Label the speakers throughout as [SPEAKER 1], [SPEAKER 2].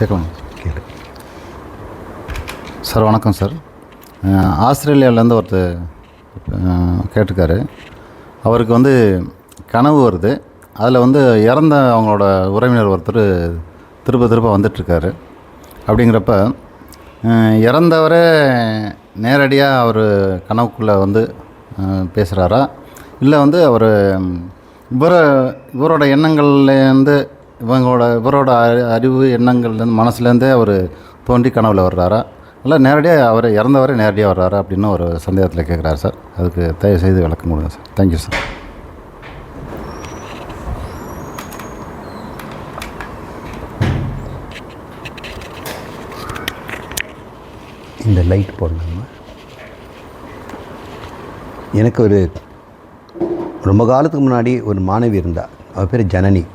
[SPEAKER 1] கேட்கலாம்.
[SPEAKER 2] கேளு
[SPEAKER 1] சார் வணக்கம் சார். ஆஸ்திரேலியாவிலேருந்து ஒருத்தர் கேட்டிருக்காரு. அவருக்கு வந்து கனவு வருது. அதில் வந்து இறந்த அவங்களோட உறவினர் ஒருத்தர் திருப்ப திருப்ப வந்துட்டுருக்காரு. அப்படிங்கிறப்ப இறந்தவரே நேரடியாக அவர் கனவுக்குள்ளே வந்து பேசுகிறாரா? இல்லை வந்து அவர் இவர இவரோட எண்ணங்கள்லேருந்து இவங்களோட இவரோட அறி- அறிவு எண்ணங்கள்லேருந்து மனசுலேருந்தே அவர் தோன்றி கனவில் வர்றாரா? இல்லை நேரடியாக அவர் இறந்தவரை நேரடியாக வர்றாரா? அப்படின்னு ஒரு சந்தேகத்தில் கேட்குறாரு சார். அதுக்கு தயவு செய்து விளக்கம் கொடுங்க சார். தேங்க்யூ சார்
[SPEAKER 2] இந்த லைட் போடணுமா எனக்கு ஒரு ரொம்ப காலத்துக்கு முன்னாடி ஒரு மாணவி இருந்தா. அவள் பேர் ஜனனி.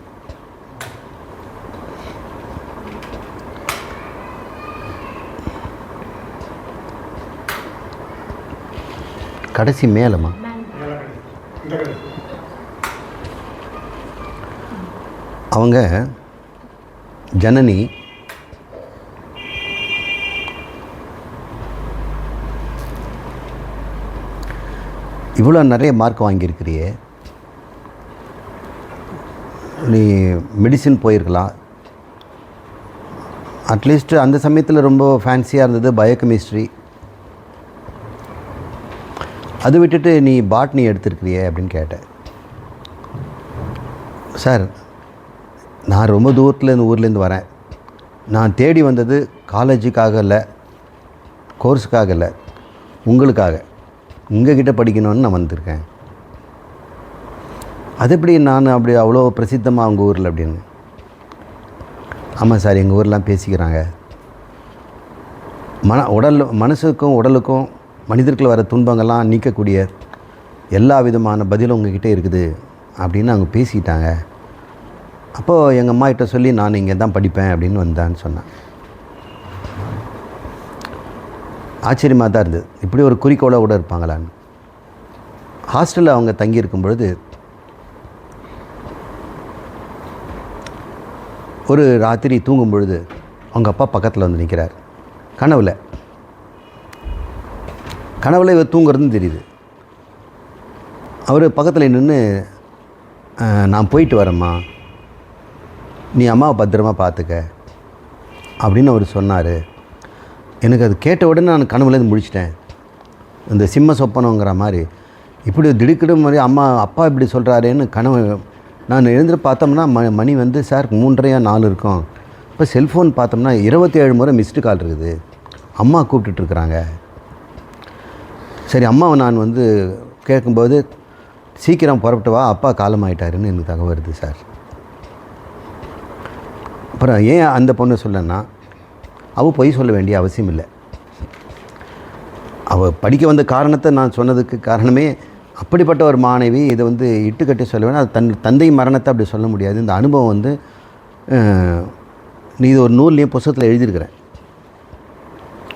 [SPEAKER 2] கடைசி மேலம்மா. அவங்க ஜனனி இவ்வளோ நிறைய மார்க் வாங்கியிருக்கிறியே. நீ மெடிசின் போயிருக்கலாம். அட்லீஸ்ட் அந்த சமயத்தில் ரொம்ப ஃபேன்சியாக இருந்தது பயோகெமிஸ்ட்ரி அது விட்டுட்டு நீ பாட்னி எடுத்திருக்கிறியே அப்படின்னு கேட்டேன். சார் நான் ரொம்ப தூரத்தில் இந்த ஊர்லேருந்து வரேன். நான் தேடி வந்தது காலேஜுக்காக இல்லை கோர்ஸுக்காக இல்லை உங்களுக்காக. உங்ககிட்ட படிக்கணும்னு நான் வந்திருக்கேன். அது எப்படி நான் அப்படி அவ்வளோ பிரசித்தமாக அவங்க ஊரில் அப்படின்னு? ஆமாம் சார் எங்கள் ஊர்லாம் பேசிக்கிறாங்க. மன உடல் மனசுக்கும் உடலுக்கும் மனிதர்கள் வர துன்பங்கள்லாம் நீக்கக்கூடிய எல்லா விதமான பதிலும் உங்ககிட்ட இருக்குது அப்படின்னு அவங்க பேசிக்கிட்டாங்க அப்போது எங்கள் அம்மா கிட்ட சொல்லி நான் இங்கே தான் படிப்பேன் அப்படின்னு வந்தேன்னு சொன்னேன் ஆச்சரியமாக தான் இருந்தது. இப்படி ஒரு குறிக்கோளை கூட இருப்பாங்களான்னு. ஹாஸ்டலில் அவங்க தங்கியிருக்கும் பொழுது ஒரு ராத்திரி தூங்கும் பொழுது அவங்க அப்பா பக்கத்தில் வந்து நிற்கிறார் கனவில் கனவுல இவர் தூங்குறதுன்னு தெரியுது. அவர் பக்கத்தில் நின்று நான் போயிட்டு வரேம்மா. நீ அம்மாவை பத்திரமா பார்த்துக்க அப்படின்னு அவர் சொன்னார். எனக்கு அது கேட்ட உடனே நான் கனவுலேருந்து முடிச்சிட்டேன் இந்த சிம்ம சொப்பனங்கிற மாதிரி இப்படி திடுக்கிடும் மாதிரி அம்மா அப்பா இப்படி சொல்கிறாரேன்னு கனவு. நான் எழுந்து பார்த்தோம்னா ம மணி வந்து சார் மூன்றையா நாலு இருக்கும். இப்போ செல்ஃபோன் பார்த்தோம்னா இருபத்தி ஏழு முறை மிஸ்டு கால் இருக்குது. அம்மா கூப்பிட்டுட்ருக்குறாங்க சரி அம்மாவை நான் வந்து கேட்கும்போது சீக்கிரம் புறப்பட்டு வா அப்பா காலமாயிட்டாருன்னு எனக்கு தகவல் வருது சார். அப்புறம் ஏன் அந்த பொண்ணு சொல்லன்னா அவள் பொய் சொல்ல வேண்டிய அவசியம் இல்லை. அவள் படிக்க வந்த காரணத்தை நான் சொன்னதுக்கு காரணமே அப்படிப்பட்ட ஒரு மாணவி இதை வந்து இட்டுக்கட்டி சொல்ல வேணும். அது தன் தந்தை மரணத்தை அப்படி சொல்ல முடியாது. இந்த அனுபவம் வந்து நீ இது ஒரு நூல்லையும் புஸ்தகத்தில் எழுதியிருக்கிறேன்.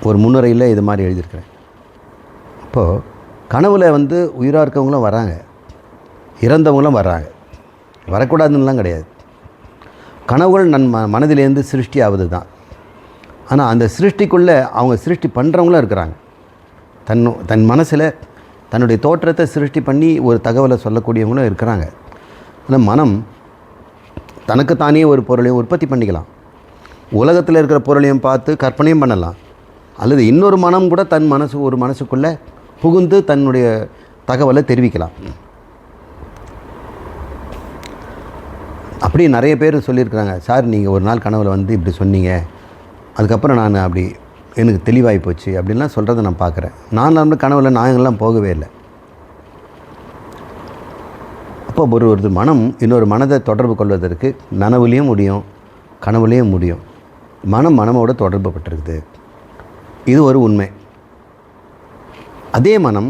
[SPEAKER 2] ஒரு முன்னுரையில் இது மாதிரி எழுதியிருக்கிறேன். அப்போது கனவில் வந்து உயிராக இருக்கவங்களும் வராங்க. இறந்தவங்களும் வர்றாங்க வரக்கூடாதுன்னுலாம் கிடையாது. கனவுகள் நன் ம மனதிலேருந்து சிருஷ்டி ஆகுது தான் ஆனால் அந்த சிருஷ்டிக்குள்ளே அவங்க சிருஷ்டி பண்ணுறவங்களும் இருக்கிறாங்க. தன் தன் மனசில் தன்னுடைய தோற்றத்தை சிருஷ்டி பண்ணி ஒரு தகவலை சொல்லக்கூடியவங்களும் இருக்கிறாங்க. ஆனால் மனம் தனக்குத்தானே ஒரு பொருளையும் உற்பத்தி பண்ணிக்கலாம். உலகத்தில் இருக்கிற பொருளையும் பார்த்து கற்பனையும் பண்ணலாம். அல்லது இன்னொரு மனம் கூட தன் மனசு ஒரு மனசுக்குள்ளே புகுந்து தன்னுடைய தகவலை தெரிவிக்கலாம். அப்படி நிறைய பேர் சொல்லியிருக்கிறாங்க சார் நீங்கள் ஒரு நாள் கனவில் வந்து இப்படி சொன்னீங்க. அதுக்கப்புறம் நான் அப்படி எனக்கு தெளிவாகி போச்சு. அப்படின்லாம் சொல்கிறத நான் பார்க்குறேன். நான் நம்ம கனவில் நாயங்கள்லாம் போகவே இல்லை. அப்போ ஒரு ஒரு மனம் இன்னொரு மனதை தொடர்பு கொள்வதற்கு நனவுலேயும் முடியும் கனவுலேயும் முடியும். மனம் மனமோட தொடர்பு பட்டிருக்குது. இது ஒரு உண்மை. அதே மனம்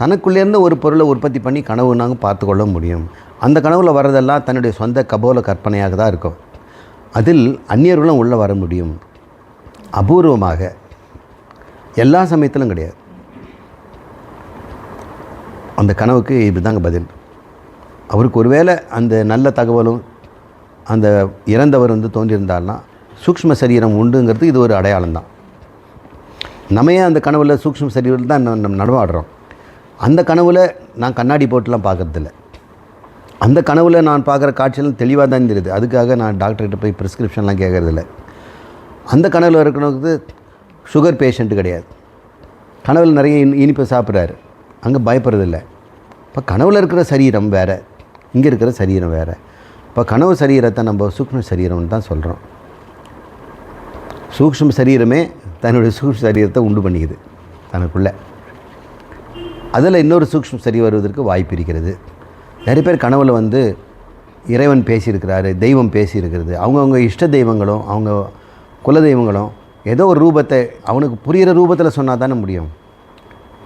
[SPEAKER 2] தனக்குள்ளேருந்து ஒரு பொருளை உற்பத்தி பண்ணி கனவு நாங்கள் பார்த்து கொள்ள முடியும். அந்த கனவில் வர்றதெல்லாம் தன்னுடைய சொந்த கபோல கற்பனையாக தான் இருக்கும். அதில் அந்நியர்களும் உள்ளே வர முடியும். அபூர்வமாக. எல்லா சமயத்திலும் கிடையாது. அந்த கனவுக்கு இதுதாங்க பதில். அவருக்கு ஒருவேளை அந்த நல்ல தகவலும் அந்த இறந்தவர் வந்து தோன்றியிருந்தாருன்னா சூக்ஷ்ம சரீரம் உண்டுங்கிறது இது ஒரு அடையாளம் தான் நம்ம ஏன் அந்த கனவில் சூக்ஷ்ம சரீரம் தான் நம்ம நடமாடுறோம்? அந்த கனவில் நான் கண்ணாடி போட்டுலாம் பார்க்கறதில்ல. அந்த கனவில் நான் பார்க்குற காட்சியெல்லாம் தெளிவாக தான் தெரியுது. அதுக்காக நான் டாக்டர்கிட்ட போய் ப்ரிஸ்கிரிப்ஷன்லாம் கேட்குறதில்ல அந்த கனவில் இருக்கிறவங்களுக்கு சுகர் பேஷண்ட்டு கிடையாது. கனவில் நிறைய இனி இனிப்பு சாப்பிட்றாரு. அங்கே பயப்படுறதில்ல. இப்போ கனவில் இருக்கிற சரீரம் வேறு. இங்கே இருக்கிற சரீரம் வேறு. இப்போ கனவு சரீரத்தை நம்ம சூக்ஷ்ம சரீரம்னு தான் சொல்கிறோம் சூக்ஷ்ம சரீரமே தன்னுடைய சூக்ஷ்ம சரீரத்தை உண்டு பண்ணிக்குது தனக்குள்ளே. அதில் இன்னொரு சூக்ஷ்ம சரி வருவதற்கு வாய்ப்பு இருக்கிறது. நிறைய பேர் கனவில் வந்து இறைவன் பேசியிருக்கிறாரு தெய்வம் பேசியிருக்கிறது. அவங்கவுங்க இஷ்ட தெய்வங்களும் அவங்க குல தெய்வங்களும் ஏதோ ஒரு ரூபத்தை அவனுக்கு புரிகிற ரூபத்தில் சொன்னால் தானே முடியும்.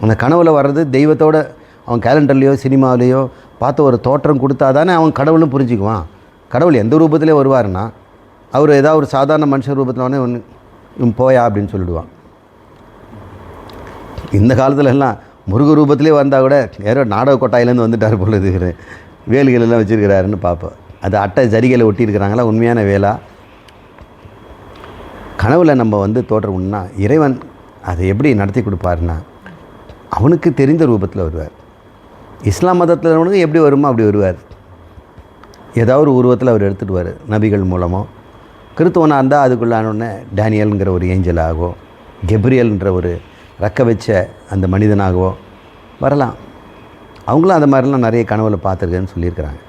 [SPEAKER 2] அந்த கனவில் வர்றது தெய்வத்தோட அவன் கேலண்டர்லேயோ சினிமாவிலேயோ பார்த்து ஒரு தோற்றம் கொடுத்தா தானே அவன் கடவுளும் புரிஞ்சுக்குவான். கடவுள் எந்த ரூபத்திலே வருவாருன்னா அவர் ஏதாவது ஒரு சாதாரண மனுஷ ரூபத்தில் ஒன்று போயா அப்படின்னு சொல்லிடுவான். இந்த காலத்துல எல்லாம் முருக ரூபத்திலே வந்தால் கூட யாரோ நாடக கொட்டாயிலேருந்து வந்துட்டார் போல இருக்கிற வேல்கள் எல்லாம் வச்சுருக்கிறாருன்னு பார்ப்போம் அது அட்டை ஜரிகையில் ஒட்டியிருக்கிறாங்களா? உண்மையான வேலா? கனவுல நம்ம வந்து தோற்றம்னா இறைவன் அதை எப்படி நடத்தி கொடுப்பாருன்னா அவனுக்கு தெரிந்த ரூபத்தில் வருவார். இஸ்லாம் மதத்தில் எப்படி வருமோ அப்படி வருவார். ஏதாவது ஒரு உருவத்தில் அவர் எடுத்துகிட்டு வர நபிகள் மூலமோ. கிறித்துவனாக இருந்தால் அதுக்குள்ளானோடனே டேனியல்ங்கிற ஒரு ஏஞ்சலாகவோ கெப்ரியல்ன்ற ஒரு ரக்க வச்ச அந்த மனிதனாகவோ வரலாம். அவங்களும் அந்த மாதிரிலாம் நிறைய கனவுல பார்த்துருக்கேன்னு சொல்லியிருக்கிறாங்க.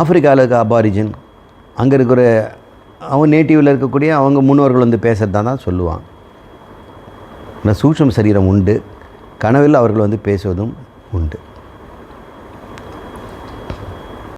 [SPEAKER 2] ஆப்பிரிக்காவில் இருக்க அபாரிஜின் அங்கே இருக்கிற அவன் நேட்டிவில் இருக்கக்கூடிய அவங்க முன்னோர்கள் வந்து பேசுகிறதா தான் சொல்லுவான் ஆனால் சூட்சம் சரீரம் உண்டு கனவில் அவர்கள் வந்து பேசுவதும் உண்டு.